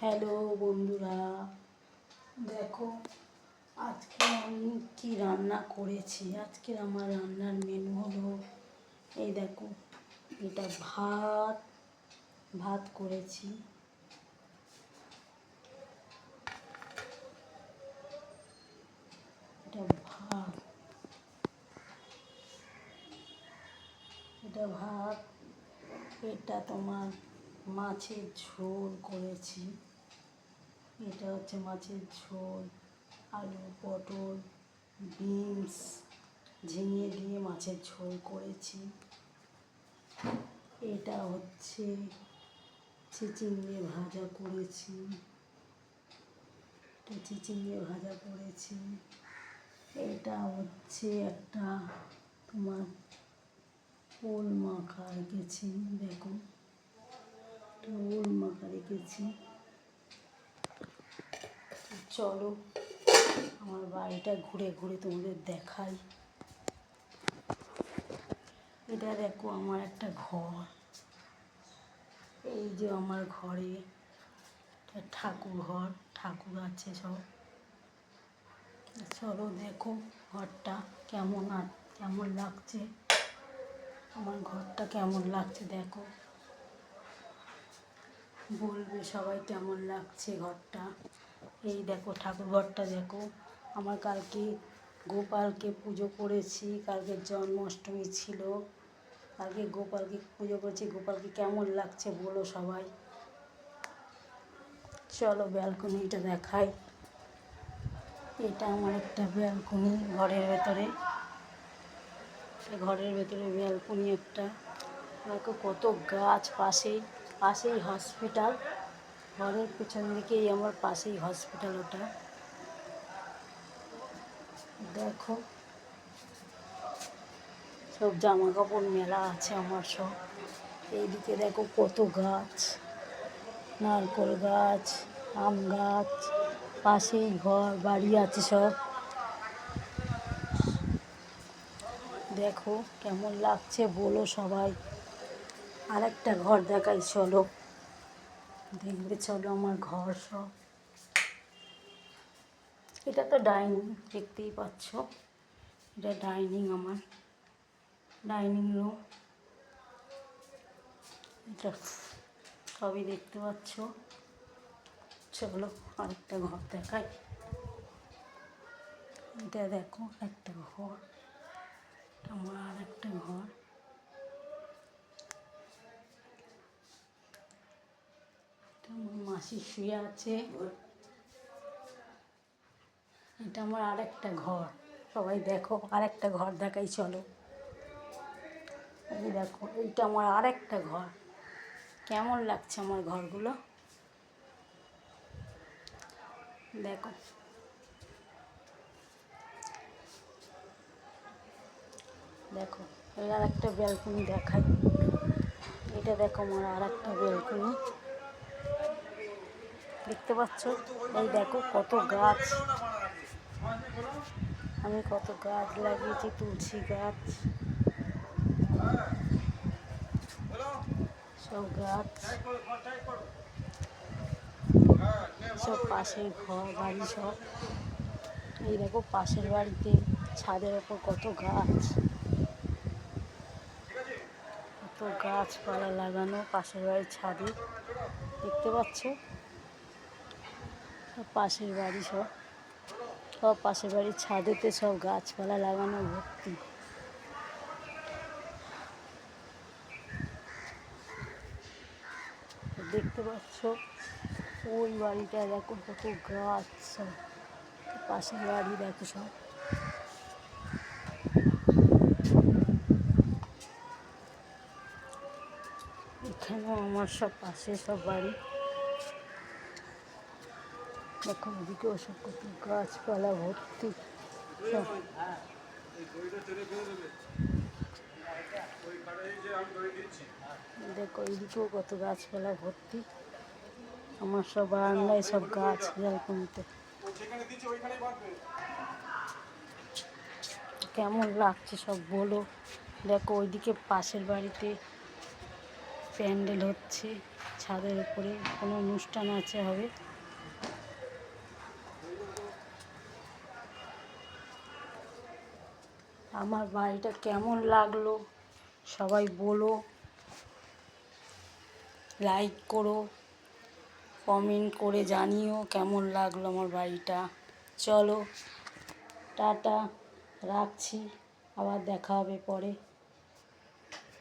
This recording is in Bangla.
হ্যালো বন্ধুরা, দেখো আজকে আমি কি রান্না করেছি? আজকের আমার রান্নার মেনু হলো এই দেখো, এটা ভাত ভাত করেছি। এটা ভাত এটা ভাত, এটা তোমার মাছের ঝোল করেছি। এটা হচ্ছে মাছের ঝোল, আলু, পটল, বিনস, ঝিঙে দিয়ে মাছের ঝোল করেছি। এটা হচ্ছে চিচিঙ্গে ভাজা করেছি। এটা চিচিঙ্গে ভাজা করেছি। এটা হচ্ছে একটা তোমার পোল মাখা রেখেছি দেখো। ওল মাখা রেখেছি। চলো, আমার বাড়িটা ঘুরে ঘুরে তোমাদের দেখাই। এটা দেখো আমার একটা ঘর। এই যে আমার ঘরে ঠাকুর ঘর, ঠাকুর আছে সব। চলো দেখো ঘরটা কেমন আর কেমন লাগছে। আমার ঘরটা কেমন লাগছে দেখো। বলবে সবাই কেমন লাগছে ঘরটা। এই দেখো, ঠাকুর ঘরটা দেখো। আমার কালকে গোপালকে পুজো করেছি, কালকে জন্মাষ্টমী ছিল। কালকে গোপালকে পুজো করেছি, গোপালকে কেমন লাগছে বলো সবাই। চলো ব্যালকনিটা দেখাই। এটা আমার একটা ব্যালকনি ঘরের ভেতরে। ঘরের ভেতরে ব্যালকনি একটা। দেখো কত গাছ পাশেই পাশেই হসপিটাল ঘরের পেছন দিকেই আমার পাশেই হসপিটাল ওটা। দেখো, সব জামা কাপড় মেলা আছে আমার সব। এইদিকে দেখো কত গাছ, নারকল গাছ, আম গাছ, পাশেই ঘর, বাড়ি আছে সব। দেখো কেমন লাগছে, বলো সবাই। আরেকটা ঘর দেখাই, চলো। দেখবে, চলো আমার ঘর সব। এটা তো ডাইনিং, দেখতেই পাচ্ছ। এটা ডাইনিং আমার। Dining room. এটা সবই দেখতে পাচ্ছ। চলো আরেকটা ঘর দেখাই। এটা দেখো, একটা ঘর। আমার আর একটা ঘর এটা মাসি শুয়ে আছে? এটা আমার আর একটা ঘর। সবাই দেখো আর একটা ঘর দেখাই, চলো। এই দেখো, এইটা আমার আর একটা ঘর। কেমন লাগছে আমার ঘরগুলো? দেখো। দেখো, এই আর একটা ব্যালকনি দেখাই। এটা দেখো আমার আর একটা ব্যালকনি। দেখতে পাচ্ছ? এই দেখো কত গাছ। আমি কত গাছ লাগিয়েছি, তুলসী গাছ। সব গাছ। সব পাশের ঘর, বাড়ি সব। এই দেখো পাশের বাড়িতে ছাদের ওপর কত গাছ। কত গাছপালা লাগানো পাশের বাড়ির ছাদে। দেখতে পাচ্ছ? সব পাশের বাড়ি সব। সব পাশের বাড়ির ছাদেতে সব গাছপালা লাগানো ভর্তি। দেখতে পাচ্ছ, ওই বাড়িটা দেখো কত গাছ সব। পাশের বাড়ি দেখো সব। এখানেও আমার সব পাশে সব বাড়ি। দেখো ওদিকেও সব কত গাছপালা ভর্তি দেখো, এইদিকেও কত গাছপালা ভর্তি। আমার সব বারান্দায় সব গাছ ব্যালকনিতে কেমন লাগছে সব বলো। দেখো, ওইদিকে পাশের বাড়িতে প্যান্ডেল হচ্ছে, ছাদের উপরে কোনো অনুষ্ঠান আছে হবে। আমার বাড়িটা কেমন লাগল? সবাই বলো। লাইক করো। কমেন্ট করে জানিও কেমন লাগল আমার বাড়িটা। চলো, টাটা, রাখছি। আবার দেখা হবে পরে।